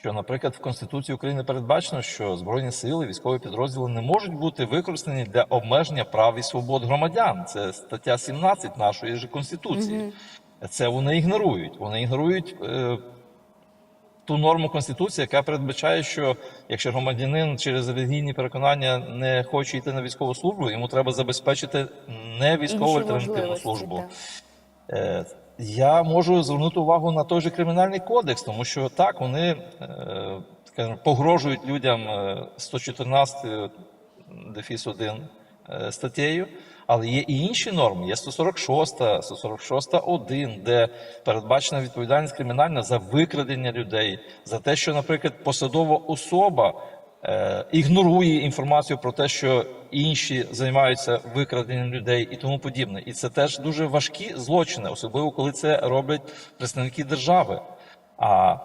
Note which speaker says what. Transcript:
Speaker 1: що, наприклад, в Конституції України передбачено, що збройні сили, військові підрозділи не можуть бути використані для обмеження прав і свобод громадян. Це стаття 17 нашої ж конституції. Це вони ігнорують. Вони ігнорують. Е, ту норму Конституції, яка передбачає, що якщо громадянин через релігійні переконання не хоче йти на військову службу, йому треба забезпечити не військову альтернативну службу.
Speaker 2: так.
Speaker 1: Е, Я можу звернути увагу на той же кримінальний кодекс, тому що так вони е, скажімо, погрожують людям е, 114 дефіс 1 е, статтею, але є і інші норми. Є 146, 146 1, де передбачена відповідальність кримінальна за викрадення людей, за те, що, наприклад, посадова особа е, ігнорує інформацію про те, що інші займаються викраденням людей і тому подібне. І це теж дуже важкі злочини, особливо коли це роблять представники держави. А